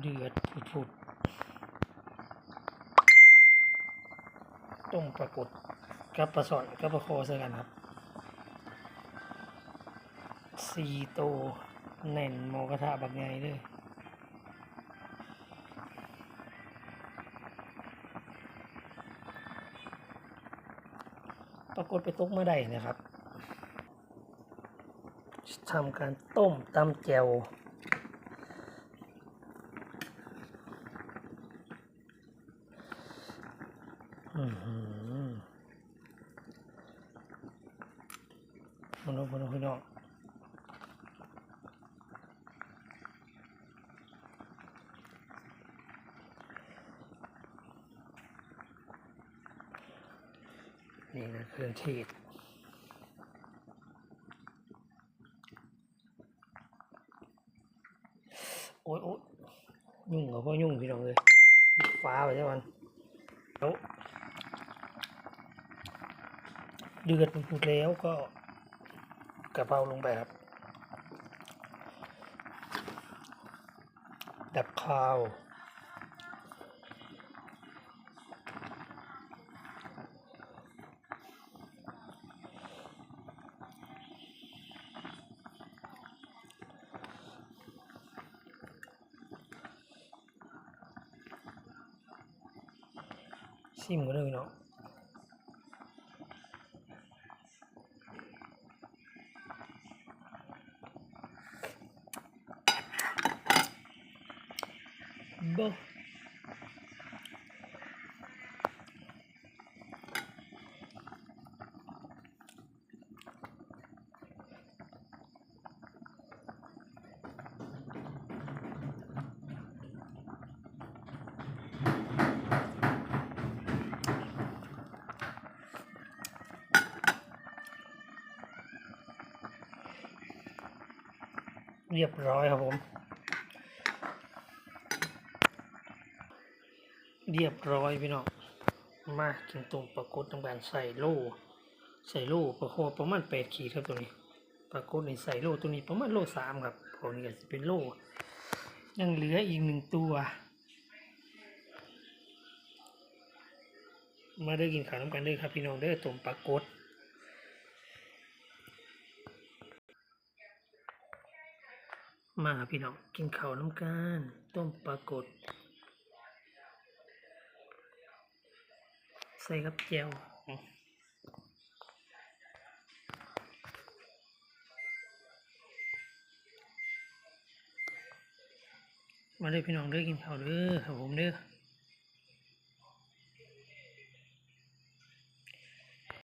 เดือดผุดๆต้มปรากฏกับปลาสอนกับปลาคอใส่กันครับสี่โตแน่นหมกระทะบักใหญ่เลยปรากฏไปตกเมื่อใดนะครับทำการต้มตำแจวอือหือ มนุษย์มนุษย์พี่น้องนี่นะเครื่องเทศโอ้ยโอ้ยยุ่งกับพ่อยุ่งพี่น้องเลยฟ้าไปใช่มันแล้ว เดือดหมดแล้วก็กระเพราลงไปครับ ดับคาว ซิมกันเลยเนาะ บ่เรียบร้อยครับผม เรียบร้อยพี่น้อง มากินตุ่มปลากดทำการใส่โล่ใส่โล่ประโคประมาณแปดขีดครับตัวนี้ปลากดในใส่โล่ตัวนี้ประมาณโล่สามครับตัวนี้ก็จะเป็นโล่ยังเหลืออีกหนึ่งตัว มาได้กินข้าวน้ำกันเด้อครับพี่น้องเด้ตุ่มปลากดมาครับพี่น้องกินข้าวน้ำกันต้มปลากด ใส่กับเจียวมาเลยพี่น้องเด้อกินข้าวเด้อครับผมเด้อ